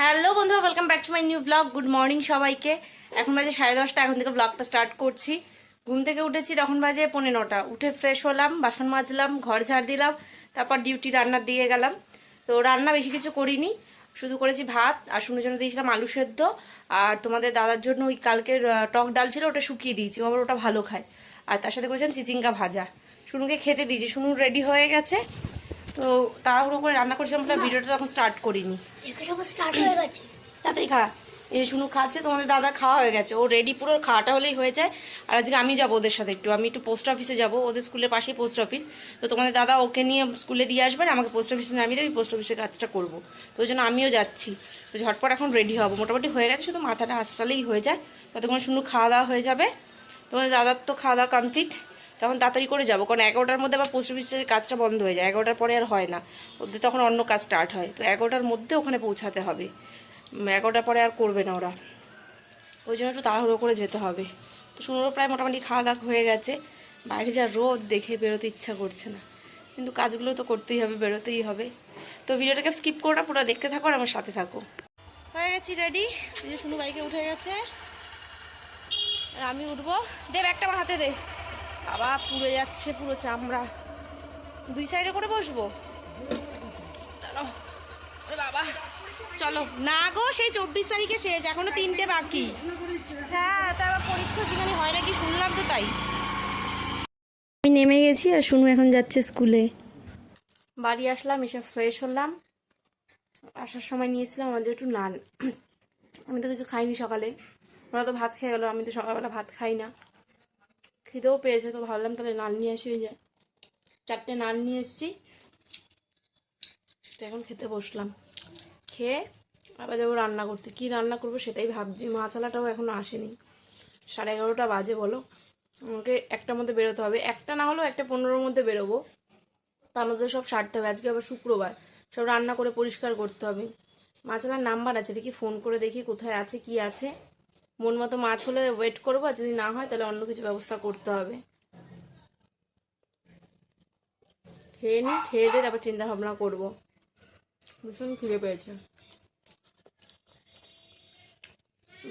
Hello বন্ধুরা welcome back to my new blog good morning সবাইকে। এখন বাজে সাড়ে দশটা, এখন থেকে ব্লগটা স্টার্ট করছি। ঘুম থেকে উঠেছি, তখন বাজে পনেরো নটা। উঠে ফ্রেশ হলাম, বাসন মাজলাম, ঘর ঝাড় দিলাম, তারপর ডিউটি রান্নার দিয়ে গেলাম। তো রান্না বেশি কিছু করিনি, শুধু করেছি ভাত আর শুনে জন্য দিয়েছিলাম আলু সেদ্ধ। আর তোমাদের দাদার জন্য ওই কালকের টক ডাল ছিল, ওটা শুকিয়ে দিয়েছি আবার ওটা ভালো খায়। আর তার সাথে করেছিলাম চিচিঙ্গা ভাজা। শুনুকে খেতে দিয়েছি, শুনু রেডি হয়ে গেছে। তো তাড়াহুড়ো করে রান্না করেছিলাম বলে ভিডিওটা তখন স্টার্ট করিনি। তাড়াতাড়ি খা। এই শুনু খাচ্ছে তোমাদের দাদা খাওয়া হয়ে গেছে। ও রেডি পুরো খাওয়াটা হলেই হয়ে যায়। আর আজকে আমি যাব ওদের সাথে একটু। আমি একটু পোস্ট অফিসে যাব ওদের স্কুলের পাশেই পোস্ট অফিস তো তোমাদের দাদা ওকে নিয়ে স্কুলে দিয়ে আসবে আর আমাকে পোস্ট অফিসে নামিয়ে দেবে পোস্ট অফিসের কাজটা করব। তো ওই জন্য আমিও যাচ্ছি। তো ঝটপট এখন রেডি হব। মোটামুটি হয়ে গেছে শুধু মাথাটা হাসটালেই হয়ে যায়। ততক্ষণ শুনু খাওয়া দাওয়া হয়ে যাবে। তোমাদের দাদার তো খাওয়া দাওয়া কমপ্লিট তখন তাড়াতাড়ি করে যাব, কারণ এগারোটার মধ্যে আবার পোস্ট অফিসের কাজটা বন্ধ হয়ে যায়, এগারোটার পরে আর হয় না। ওদের তখন অন্য কাজ স্টার্ট হয়, তো এগারোটার মধ্যে ওখানে পৌঁছাতে হবে। এগারোটার পরে আর করবে না ওরা। ওই জন্য একটু তাড়াহুড়ো করে যেতে হবে। তো শুনুরও প্রায় মোটামুটি খাওয়া দাওয়া হয়ে গেছে। বাইরে যা রোদ, দেখে বেরোতে ইচ্ছা করছে না। কিন্তু কাজগুলো তো করতেই হবে, বেরোতেই হবে। তো ভিডিওটাকে স্কিপ করো না, পুরো দেখতে থাকো আর আমার সাথে থাকো। হয়ে গেছি রেডি শুনু বাইকে উঠে গেছে। আর আমি উঠবো। দে, ব্যাগটা আমার হাতে দে। বাবা পুড়ে যাচ্ছে পুরো চামড়া। দুই সাইডে করে বসবো? বাবা চলো। না গো সেই চব্বিশ তারিখে শেষ এখনও তিনটে বাকি। হ্যাঁ তারপর পরীক্ষা কিখানি হয় নাকি শুনলাম তো তাই। আমি নেমে গেছি আর শুনু এখন যাচ্ছে স্কুলে। বাড়ি আসলাম এসে ফ্রেশ হলাম। আসার সময় নিয়েছিলাম আমাদের একটু নান। আমি তো কিছু খাইনি সকালে। ওরা তো ভাত খেয়ে গেলো আমি তো সকালবেলা ভাত খাই না। খিদেও পেয়েছে, তো ভাবলাম তাহলে নান নিয়ে আসি ওই যে। চারটে নান নিয়ে এসেছি। সেটা এখন খেতে বসলাম। খেয়ে আবার যাব রান্না করতে। কি রান্না করব সেটাই ভাবছি। মাছালাটাও এখনও আসেনি। সাড়ে এগারোটা বাজে বলো। আমাকে একটার মধ্যে বেরোতে হবে। একটা না হলেও একটা পনেরোর মধ্যে বেরোবো। তার মধ্যে সব সারতে হবে। আজকে আবার শুক্রবার। সব রান্না করে পরিষ্কার করতে হবে। মাছালার নাম্বার আছে। দেখি ফোন করে দেখি কোথায় আছে, কি আছে। মন মতো মাছ হলে ওয়েট করব, আর যদি না হয় তাহলে অন্য কিছু ব্যবস্থা করতে হবে। খেয়ে নিই খেয়ে দিয়ে তারপর চিন্তা ভাবনা করব। ভীষণ খিদে পেয়েছে।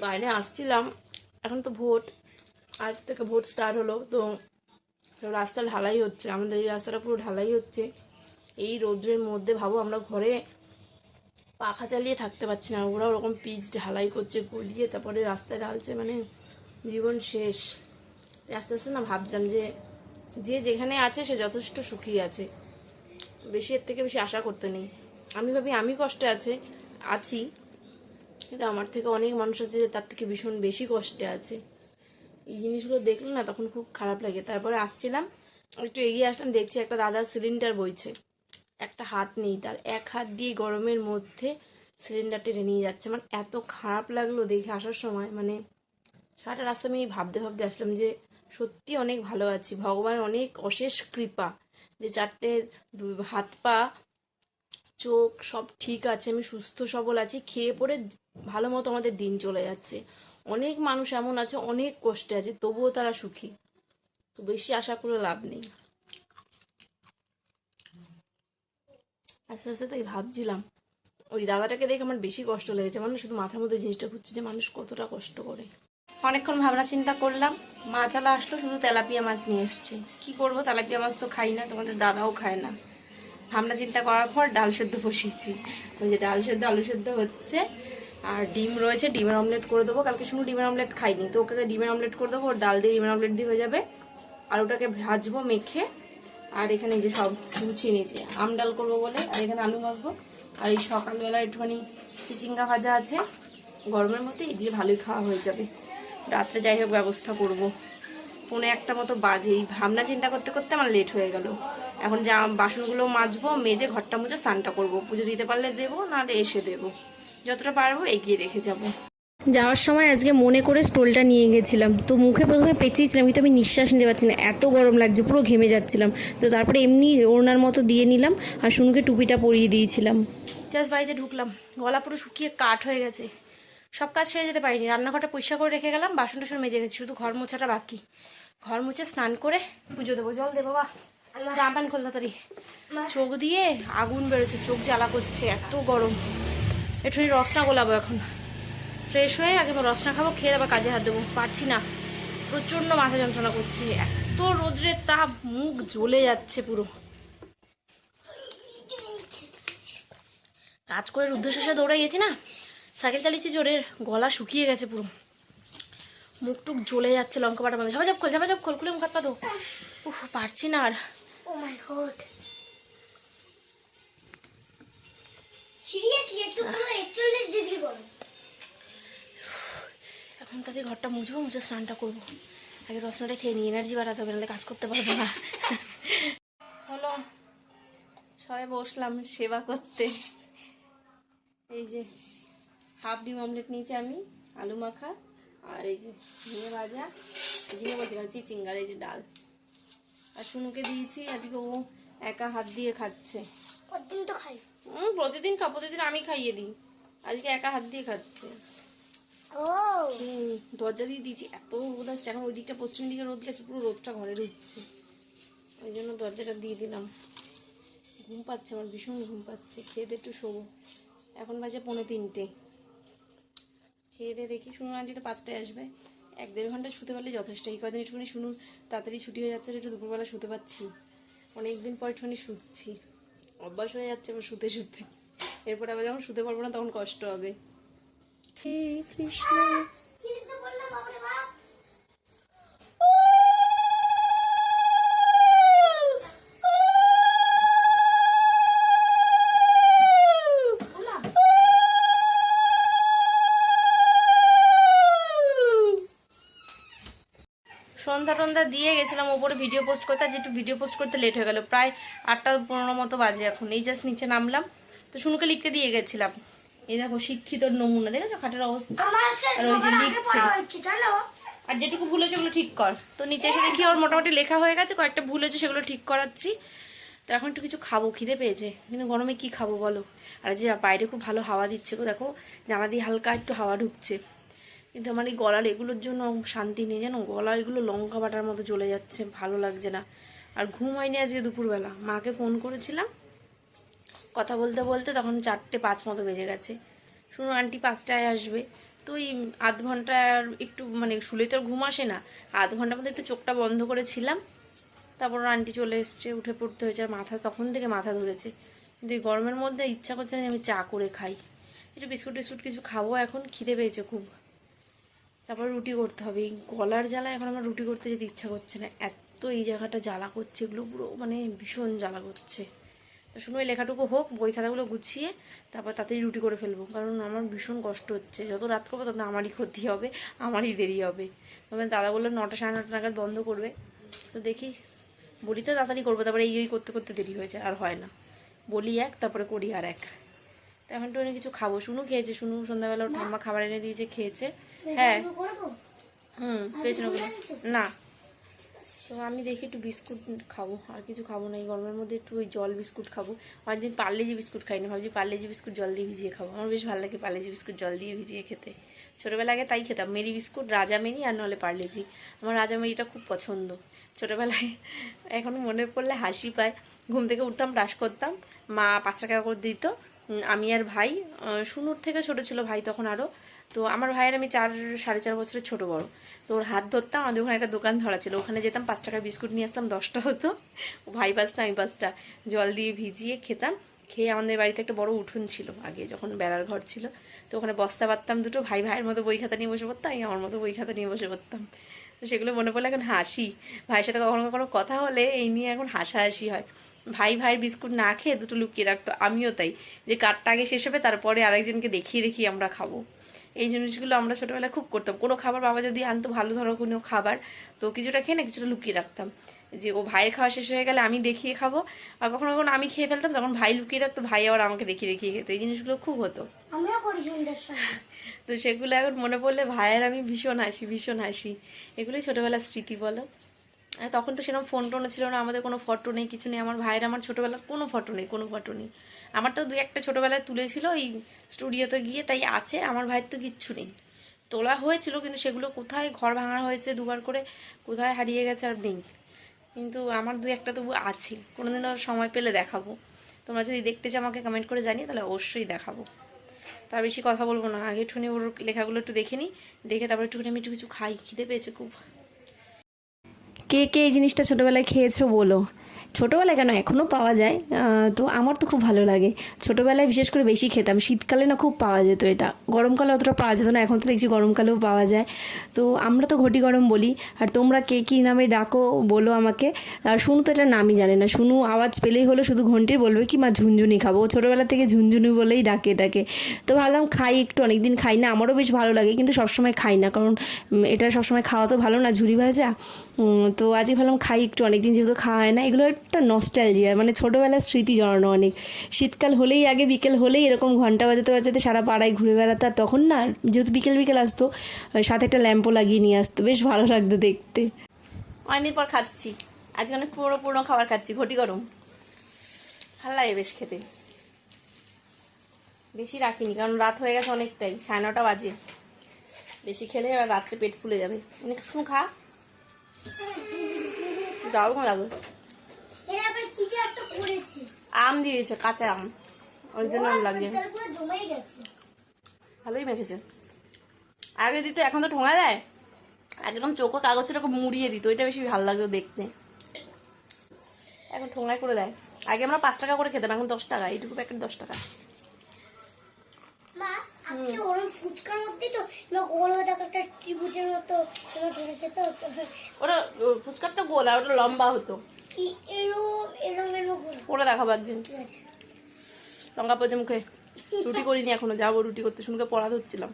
বাইরে আসছিলাম, এখন তো ভোট। আজ থেকে ভোট স্টার্ট হলো, তো রাস্তা ঢালাই হচ্ছে, আমাদের এই রাস্তাটা পুরো ঢালাই হচ্ছে। এই রৌদ্রের মধ্যে ভাবো আমরা ঘরে পাখা চালিয়ে থাকতে পারছি না। ওরা ওরকম পিচ ঢালাই করছে, গলিয়ে তারপরে রাস্তায় ঢালছে মানে জীবন শেষ। আস্তে আস্তে না ভাবছিলাম যে যে যেখানে আছে সে যথেষ্ট সুখী আছে। বেশি এর থেকে বেশি আশা করতে নেই। আমি ভাবি আমি কষ্টে আছে, আছি। কিন্তু আমার থেকে অনেক মানুষ আছে যে তার থেকে ভীষণ বেশি কষ্টে আছে। এই জিনিসগুলো দেখলে না তখন খুব খারাপ লাগে। তারপরে আসছিলাম, একটু এগিয়ে আসলাম, দেখছি একটা দাদা সিলিন্ডার বইছে। একটা হাত নেই তার। এক হাত দিয়ে গরমের মধ্যে সিলিন্ডার টেনে নিয়ে যাচ্ছে। আমার এত খারাপ লাগল দেখে আসার সময়। মানে সারাটা রাস্তা আমি ভাবতে ভাবতে আসলাম যে সত্যি অনেক ভালো আছি। ভগবানের অনেক অশেষ কৃপা যে চারটে হাত পা, চোখ সব ঠিক আছে, আমি সুস্থ সবল আছি। খেয়ে পরে ভালো মতো আমাদের দিন চলে যাচ্ছে। অনেক মানুষ এমন আছে, অনেক কষ্টে আছে, তবুও তারা সুখী। তো বেশি আশা করে লাভ নেই। আস্তে আস্তে তাই ভাবছিলাম, ওই দাদাটাকে দেখে আমার বেশি কষ্ট লেগেছে। মানে শুধু মাথার মধ্যে জিনিসটা ঘুরছে যে মানুষ কতটা কষ্ট করে। অনেকক্ষণ ভাবনা চিন্তা করলাম মাছালা আসলো, শুধু তেলাপিয়া মাছ নিয়ে এসছে। কি করব, তেলাপিয়া মাছ তো খাই না, তোমাদের দাদাও খায় না। ভাবনা চিন্তা করার পর ডাল সেদ্ধ বসিয়েছি। ওই যে ডাল সেদ্ধ, আলু সেদ্ধ হচ্ছে, আর ডিম রয়েছে, ডিমের অমলেট করে দেবো। কালকে শুধু ডিমের অমলেট খাইনি, তো ওকে ডিমের অমলেট করে দেবো, ওর ডাল দিয়ে ডিমের অমলেট দিয়ে হয়ে যাবে। আলুটাকে ভাজবো, মেখে আর এখানে যে সব গুছিয়ে নিয়েছি। আম ডাল করব বলে, আর এখানে আলু মাখবো আর এই সকালবেলা একটুখানি চিচিঙ্গা ভাজা আছে। গরমের মধ্যে এই দিয়ে ভালোই খাওয়া হয়ে যাবে। রাত্রে যাই হোক ব্যবস্থা করব। পৌনে একটা মতো বাজে। এই ভাবনা চিন্তা করতে করতে আমার লেট হয়ে গেল। এখন যা বাসনগুলো মাজবো, মেজে ঘরটা মুছে স্নানটা করব। পুজো দিতে পারলে দেবো, নাহলে এসে দেবো। যতটা পারব এগিয়ে রেখে যাব। যাওয়ার সময় আজকে মনে করে স্টোলটা নিয়ে গেছিলাম। তো মুখে প্রথমে পেঁচিয়েছিলাম কিন্তু আমি নিঃশ্বাস নিতে পারছি না। এত গরম লাগছে পুরো ঘেমে যাচ্ছিলাম। তো তারপরে এমনি ওড়নার মতো দিয়ে নিলাম আর শুনুকে টুপিটা পরিয়ে দিয়েছিলাম। জাস্ট বাড়িতে ঢুকলাম। গলা পুরো শুকিয়ে কাঠ হয়ে গেছে। সব কাজ সেরে যেতে পারিনি। রান্নাঘরটা পরিষ্কার করে রেখে গেলাম বাসন টাসন মেজে গেছি শুধু ঘর মোছাটা বাকি। ঘর মুছে স্নান করে পুজো দেবো। জল দে বাবা। জামা প্যান্ট খোল তাড়াতাড়ি। চোখ দিয়ে আগুন বেরোচ্ছে চোখ জ্বালা করছে এত গরম। একটুখানি রসনা গোলাবো এখন। ফ্রেশ হয়ে আগে রসনা খাব, খেয়ে আবার কাজে হাত দেবো। পারছি না। প্রচণ্ড মাথা যন্ত্রণা করছে। এত রোদ্রের তাপ, মুখ জ্বলে যাচ্ছে পুরো। কাজ করে রুদ্ধশ্বাসে দৌড়ে গেছি না? সাইকেল চালিয়েছি জোরে গলা শুকিয়ে গেছে পুরো। মুখ টুক জ্বলে যাচ্ছে, লঙ্কা বাটা বাঁধা। ঝাপা খোল ঝাপা খোল, খুলে মুখ হাত পা। উফ, পারছি না আর। সিরিয়াসলি আজকে পুরো 41 ডিগ্রি তাকে ঘরটা মুছবো মুছে স্নানটা করব। আগে রসনাটা খেয়ে নিয়ে এনার্জি বাড়াতে হবে নাহলে কাজ করতে পারব না। হলো সবাই বসলাম সেবা করতে। এই যে হাফ ডিম অমলেট নিয়েছি আমি আলু মাখা আর এই যে ঝিঙে ভাজা ঝিঙে বলছি না চিচিঙ্গার এই যে ডাল। আর শুনুকে দিয়েছি আজকে ও একা হাত দিয়ে খাচ্ছে। প্রতিদিন তো খাই। উম, প্রতিদিন খা প্রতিদিন আমি খাইয়ে দিই। আজকে একা হাত দিয়ে খাচ্ছে। হুম, দরজা দিয়ে দিয়েছি, এত রোদ আসছে। এখন ওই দিকটা পশ্চিম দিকে রোদ গেছে, পুরো রোদটা ঘরে ঢুকছে। ওই জন্য দরজাটা দিয়ে দিলাম। ঘুম পাচ্ছে আমার, ভীষণ ঘুম পাচ্ছে। খেয়ে একটু শোবো। এখন বাজে পৌনে তিনটে। খেয়ে দিয়ে দেখি, শুনুন আন্টি তো পাঁচটায় আসবে। এক দেড় ঘণ্টা শুতে পারলে যথেষ্ট। এই কদিন একটুখানি শুনুন, তাড়াতাড়ি ছুটি হয়ে যাচ্ছে একটু দুপুরবেলা শুতে পাচ্ছি। অনেকদিন পর একটুখানি শুচ্ছি। অভ্যাস হয়ে যাচ্ছে আবার শুতে শুতে। এরপরে আবার যখন শুতে পারব না, তখন কষ্ট হবে। কৃষ্ণ। সন্ধ্যা টন্ধা দিয়ে গেছিলাম, ওপরে ভিডিও পোস্ট করতে আর একটু ভিডিও পোস্ট করতে লেট হয়ে গেল। প্রায় আটটা পনেরো মতো বাজে এখন। এই জাস্ট নিচে নামলাম। তো শুনুকে লিখতে দিয়ে গেছিলাম। এই দেখো শিক্ষিত নমুনা দেখেছ? খাটের অবস্থা। আর ওই যে লিখছে। আর যেটুকু ভুল হয়েছে ওগুলো ঠিক কর। তো নিচে এসে দেখি ওর মোটামুটি লেখা হয়ে গেছে কয়েকটা ভুল হয়েছে সেগুলো ঠিক করাচ্ছি। তো এখন একটু কিছু খাব খিদে পেয়েছে। কিন্তু গরমে কি খাব বলো? আর যে বাইরে খুব ভালো হাওয়া দিচ্ছে গো দেখো জানা দিয়ে হালকা একটু হাওয়া ঢুকছে। কিন্তু আমার এই গলার এগুলোর জন্য শান্তি নেই জানো? গলা এগুলো লঙ্কা বাটার মতো জ্বলে যাচ্ছে ভালো লাগছে না। আর ঘুম হয়নি আজকে দুপুরবেলা। মাকে ফোন করেছিলাম কথা বলতে বলতে তখন চারটে পাঁচ মতো বেজে গেছে। শুনো আন্টি পাঁচটায় আসবে। তো ওই আধ ঘণ্টা আর একটু মানে শুলে তো ঘুম আসে না। আধ ঘণ্টার মধ্যে একটু চোখটা বন্ধ করেছিলাম। তারপর আন্টি চলে এসছে, উঠে পড়তে হয়েছে। আর মাথা তখন থেকে মাথা ধরেছে। কিন্তু এই গরমের মধ্যে ইচ্ছা করছে না আমি চা করে খাই। একটু বিস্কুট টিস্কুট কিছু খাব এখন, খিদে পেয়েছে খুব। তারপর রুটি করতে হবে। এই গলার জ্বালা এখন আমার রুটি করতে যেতে ইচ্ছা করছে না। এত এই জায়গাটা জ্বালা করছে, এগুলো পুরো মানে ভীষণ জ্বালা করছে। তো শুনো এই লেখাটুকু হোক বই খাতাগুলো গুছিয়ে তারপর তাড়াতাড়ি রুটি করে ফেলব। কারণ আমার ভীষণ কষ্ট হচ্ছে। যত রাত করব তত আমারই ক্ষতি হবে আমারই দেরি হবে। তবে দাদা বলল নটা সাড়ে নটা নাগাদ বন্ধ করবে। তো দেখি বলি তো তাড়াতাড়ি করব। তারপরে এই করতে করতে দেরি হয়েছে আর হয় না। বলি এক তারপরে করি আর এক। তো এখন একটু কিছু খাব। শুনু খেয়েছে শুনু সন্ধ্যাবেলা ওর ঠাম্মা খাবার এনে দিয়েছে খেয়েছে। হ্যাঁ। হুম পেছনে না তো? আমি দেখি একটু বিস্কুট খাব, আর কিছু খাব না, এই গরমের মধ্যে একটু ওই জল বিস্কুট খাব। অনেকদিন পার্লেজি বিস্কুট খাই না ভাবছি পার্লেজি বিস্কুট জল দিয়ে ভিজিয়ে খাব। আমার বেশ ভালো লাগে পার্লেজি বিস্কুট জল দিয়ে ভিজিয়ে খেতে। ছোটোবেলা আগে তাই খেতাম, মেরি বিস্কুট, রাজা মেরি, আর নাহলে পার্লেজি আমার রাজা মেরিটা খুব পছন্দ। ছোটোবেলায় এখন মনে পড়লে হাসি পায়। ঘুম থেকে উঠতাম, ব্রাশ করতাম। মা পাঁচ টাকা করে দিত। আমি আর ভাই শুনুর থেকে ছোট ছিল ভাই তখন আরও তো আমার ভাইয়ের আমি চার, সাড়ে চার বছরের ছোট বড়। তো ওর হাত ধরতাম, আমাদের ওখানে একটা দোকান ধরা ছিল। ওখানে যেতাম, পাঁচ টাকার বিস্কুট নিয়ে আসতাম, দশটা হতো। ভাই পাঁচটা, আমি পাঁচটা। জল দিয়ে ভিজিয়ে খেতাম। খেয়ে আমাদের বাড়িতে একটা বড় উঠোন ছিল আগে, যখন বেড়ার ঘর ছিল। তো ওখানে বস্তা পারতাম দুটো, ভাই ভাইয়ের মতো বই খাতা নিয়ে বসে পড়তাম, আমি আমার মতো বই খাতা নিয়ে বসে পড়তাম। তো সেগুলো মনে পড়লে এখন হাসি। ভাইয়ের সাথে কখনো কখনো কথা হলে এই নিয়ে এখন হাসাহাসি হয়। ভাই ভাইয়ের বিস্কুট না খেয়ে দুটো লুকিয়ে রাখতো, আমিও তাই। যে কাঠটা আগে শেষ হবে, তারপরে আরেকজনকে দেখিয়ে দেখিয়ে আমরা খাব। এই জিনিসগুলো আমরা ছোটবেলায় খুব করতাম। কোনো খাবার বাবা যদি আনতো ভালো ধরো কোনো খাবার তো কিছুটা খেয়ে না কিছুটা লুকিয়ে রাখতাম। যে ও ভাইয়ের খাওয়া শেষ হয়ে গেলে আমি দেখিয়ে খাব আর কখনো কখনো আমি খেয়ে ফেলতাম তখন ভাই লুকিয়ে রাখতো ভাই আবার আমাকে দেখিয়ে দেখিয়ে খেতো। এই জিনিসগুলো খুব হতো। তো সেগুলো এখন মনে পড়লে ভাইয়ের আমি ভীষণ হাসি ভীষণ হাসি। এগুলোই ছোটবেলার স্মৃতি বলো। তখন তো সেরকম ফোন টোনও ছিল না, আমাদের কোনো ফটো নেই, কিছু নেই, আমার ভাইয়ের আমার ছোটবেলার কোনো ফটো নেই, কোনো ফটো নেই। আমার তো দুই একটা ছোটোবেলায় তুলেছিল এই স্টুডিওতে গিয়ে, তাই আছে, আমার ভাইয়ের তো কিচ্ছু নেই। তোলা হয়েছিল, কিন্তু সেগুলো কোথায় ঘর ভাঙা হয়েছে দুবার করে, কোথায় হারিয়ে গেছে আর নেই। কিন্তু আমার দুই একটা তবু আছে কোনোদিনও সময় পেলে দেখাবো। তোমরা যদি দেখতে চাও আমাকে কমেন্ট করে জানিয়ে তাহলে অবশ্যই দেখাবো। তার বেশি কথা বলব না, আগে একটুখানি ওর লেখাগুলো একটু দেখে নিই, দেখে তারপর একটুখানি আমি একটু কিছু খাই, খিদে পেয়েছে খুব। কে কে এই জিনিসটা ছোটোবেলায় খেয়েছো বলো। ছোটোবেলায় কেন এখনও পাওয়া যায়? তো আমার তো খুব ভালো লাগে। ছোটোবেলায় বিশেষ করে বেশি খেতাম। শীতকালে না খুব পাওয়া যেত এটা। গরমকালে অতটা পাওয়া যেত না। এখন তো দেখছি গরমকালেও পাওয়া যায়। তো আমরা তো ঘটি গরম বলি। আর তোমরা কে কী নামে ডাকো বলো আমাকে। আর শুনু তো এটা নামই জানে না। শুনু আওয়াজ পেলেই হলো শুধু ঘন্টির বলবে কি, মা, ঝুনঝুনি খাব। ছোটোবেলা থেকে ঝুনঝুনি বলেই ডাকে ডাকে। তো ভাবলাম খাই একটু, অনেকদিন খাই না। আমারও বেশ ভালো লাগে, কিন্তু সবসময় খাই না। কারণ এটা সবসময় খাওয়া তো ভালো না। ঝুরি ভাজা। তো আজকে ভাবলাম খাই একটু। অনেকদিন যেহেতু খাওয়া হয় না। এগুলো একটা নস্টালজিয়া মানে ছোটোবেলার স্মৃতি জড়ানো অনেক। শীতকাল হলেই আগে, বিকেল হলেই এরকম ঘণ্টা বাজাতে বাজাতে সারা পাড়ায় ঘুরে বেড়াতো, আর তখন না, যেহেতু বিকেল বিকেল আসতো সাথে একটা ল্যাম্পও লাগিয়ে নিয়ে আসতো, বেশ ভালো লাগতো দেখতে। অনেকদিন পর খাচ্ছি। আজকে অনেক পুরো পুরো খাবার খাচ্ছি, ঘটি গরম। ভালো লাগে বেশ খেতে। বেশি রাখিনি, কারণ রাত হয়ে গেছে অনেকটাই, সাড়ে নটা বাজে। বেশি খেলে রাত্রে পেট ফুলে যাবে। অনেক শুন খা। দারুণ লাগে এর আবার কি যে একটা করেছে আম দিয়েছে কাঁচা আম। ওই জন্য আম লাগে তার পুরো জমেই গেছে। ভালোই মেখেছে। আগে দিত এখন তো ঠোঙা দেয় একদম চোখো কাগজের এরকম মুড়িয়ে দিত ওইটা বেশি ভালো লাগতো দেখতে। এখন ঠোঙায় করে দেয়। আগে আমরা পাঁচ টাকা করে খেতাম এখন দশ টাকা এইটুকু প্যাকেট দশ টাকা। ফুচকার মধ্যেই তো গোল হয়ে থাকে একটা ত্রিভুজের মতো ওটা ফুচকারটা গোল আর ওটা লম্বা হতো। করে। দেখাবো একদিন লঙ্কা পচে মুখে। রুটি করিনি এখনও যাব রুটি করতে। শুনকে পড়া ধরছিলাম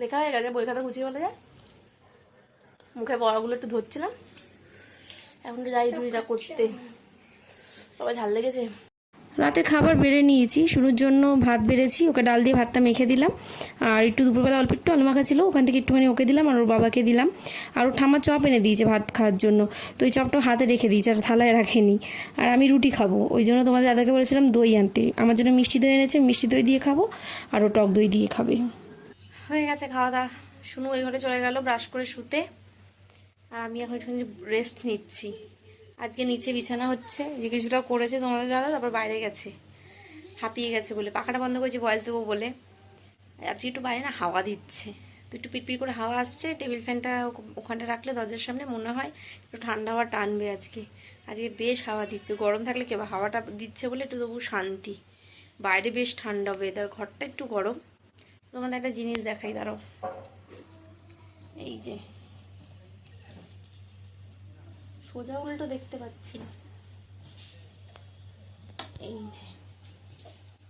লেখা হয়ে গেছে বই খাতা গুছিয়ে বলে যায়। মুখে পড়াগুলো একটু ধরছিলাম। এখন তো যাই রুটিটা করতে। সবাই ঝাল লেগেছে? রাতের খাবার বেড়ে নিয়েছি। শুরুর জন্য ভাত বেড়েছি, ওকে ডাল দিয়ে ভাতটা মেখে দিলাম। আর একটু দুপুরবেলা অল্প একটু আলু মাখা ছিল, ওখান থেকে একটুখানি ওকে দিলাম আর ওর বাবাকে দিলাম। আর ওর ঠাম্মা চপ এনে দিয়েছে ভাত খাওয়ার জন্য। তো ওই চপটা হাতে রেখে দিয়েছে আর থালায় রাখেনি। আর আমি রুটি খাব, ওই জন্য তোমাদের দাদাকে বলেছিলাম দই আনতে। আমার জন্য মিষ্টি দই এনেছে, মিষ্টি দই দিয়ে খাব আর ও টক দই দিয়ে খাবে। হয়ে গেছে খাওয়া দাওয়া। শুনু ওই ঘরে চলে গেল ব্রাশ করে শুতে। আর আমি এখন রেস্ট নিচ্ছি। আজকে নিচে বিছানা হচ্ছে, যে কিছুটা করেছে তোমাদের দাদা, তারপর বাইরে গেছে। হাঁপিয়ে গেছে বলে। পাখাটা বন্ধ করেছি বয়স দেবো বলে। আজকে একটু বাইরে না হাওয়া দিচ্ছে। তো একটু পিটপিট করে হাওয়া আসছে, টেবিল ফ্যানটা ওখানটা রাখলে দরজার সামনে মনে হয় একটু ঠান্ডা হাওয়া টানবে আজকে। আজকে বেশ হাওয়া দিচ্ছে। গরম থাকলে কেবা হাওয়াটা দিচ্ছে বলে একটু তবু শান্তি। বাইরে বেশ ঠান্ডা ওয়েদার ঘরটা একটু গরম। তোমাদের একটা জিনিস দেখাই, দাঁড়াও। এই যে। সোজা উল্টো দেখতে পাচ্ছি এই যে,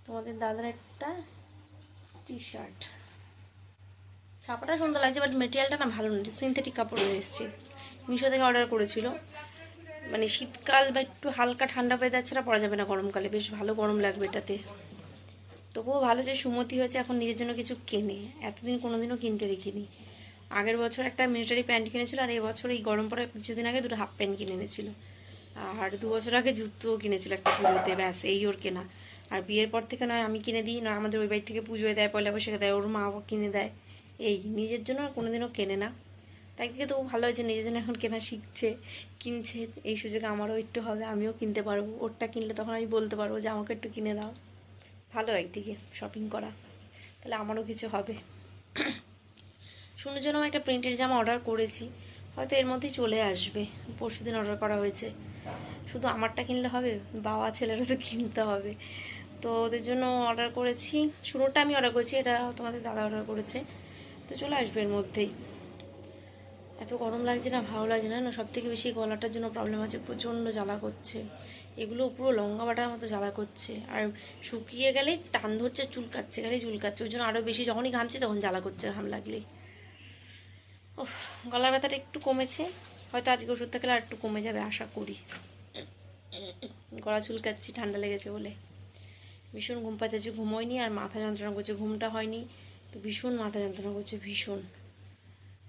তোমাদের দাদার একটা টি শার্ট ছাপাটা সুন্দর লাগছে বাট মেটেরিয়ালটা না ভালো না সিনথেটিক কাপড় এসছে। মিশো থেকে অর্ডার করেছিল। মানে শীতকাল বা একটু হালকা ঠান্ডা ওয়েদার ছাড়া পরা যাবে না গরমকালে, বেশ ভালো গরম লাগবে এটাতে। তবুও ভালো যে সুমতি হয়েছে, এখন নিজের জন্য কিছু কেনে। এতদিন কোনোদিনও কিনতে দেখিনি। আগের বছর একটা মিলিটারি প্যান্ট কিনেছিল আর এবছর এই গরম পরে কিছুদিন আগে দুটো হাফ প্যান্ট কিনে এনেছিল। আর দু বছর আগে জুতো কিনেছিল একটা পুজোতে, ব্যাস, এই ওর কেনা। আর বিয়ের পর থেকে নয়, আমি কিনে দিই, নয়, আমাদের ওই বাড়ি থেকে পুজোয় দেয়, পয়লা বৈশাখে দেয়, ওর মা কিনে দেয়। এই, নিজের জন্য আর কোনোদিনও কেনে না। তাই থেকে তবু ভালো হয়েছে, নিজের জন্য এখন কেনা শিখছে, কিনছে। এই সুযোগে আমারও একটু হবে, আমিও কিনতে পারব। ওরটা কিনলে তখন আমি বলতে পারব যে আমাকে একটু কিনে দাও। ভালো একদিকে শপিং করা। তাহলে আমারও কিছু হবে। শুনুর জন্য একটা প্রিন্টের জামা অর্ডার করেছি, হয়তো এর মধ্যেই চলে আসবে। পরশু দিন অর্ডার করা হয়েছে। শুধু আমারটা কিনলে হবে, বাবা ছেলেরা তো কিনতে হবে। তো ওদের জন্য অর্ডার করেছি। শুরুটা আমি অর্ডার করেছি, এটা তোমাদের দাদা অর্ডার করেছে। তো চলে আসবে এর মধ্যেই। এত গরম লাগছে না, ভালো লাগছে না না সব থেকে বেশি গলাটার জন্য প্রবলেম আছে, প্রচণ্ড জ্বালা করছে। এগুলো পুরো লঙ্কা বাটার মতো জ্বালা করছে। আর শুকিয়ে গেলেই টান ধরছে, চুলকাচ্ছে গেলেই চুলকাচ্ছে। ওই জন্য আরও বেশি, যখনই ঘামছে তখন জ্বালা করছে, ঘাম লাগলেই। ও গলা ব্যথাটা একটু কমেছে। হয়তো আজকে ওষুধটা খেলে আর একটু কমে যাবে, আশা করি। গলা চুলকাচ্ছি, ঠান্ডা লেগেছে বলে। ভীষণ ঘুম পাচ্ছে ঘুমোয়নি আর মাথা যন্ত্রণা করছে, ঘুমটা হয়নি। তো ভীষণ মাথা যন্ত্রণা করছে, ভীষণ।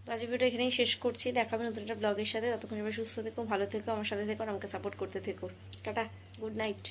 তো আজ ভিডিও এখানেই শেষ করছি। দেখাবে নতুন একটা ব্লগের সাথে। ততক্ষণ সবাই সুস্থ থেকো, ভালো থেকো, আমার সাথে থেকো আমাকে সাপোর্ট করতে থেকো। Tata good night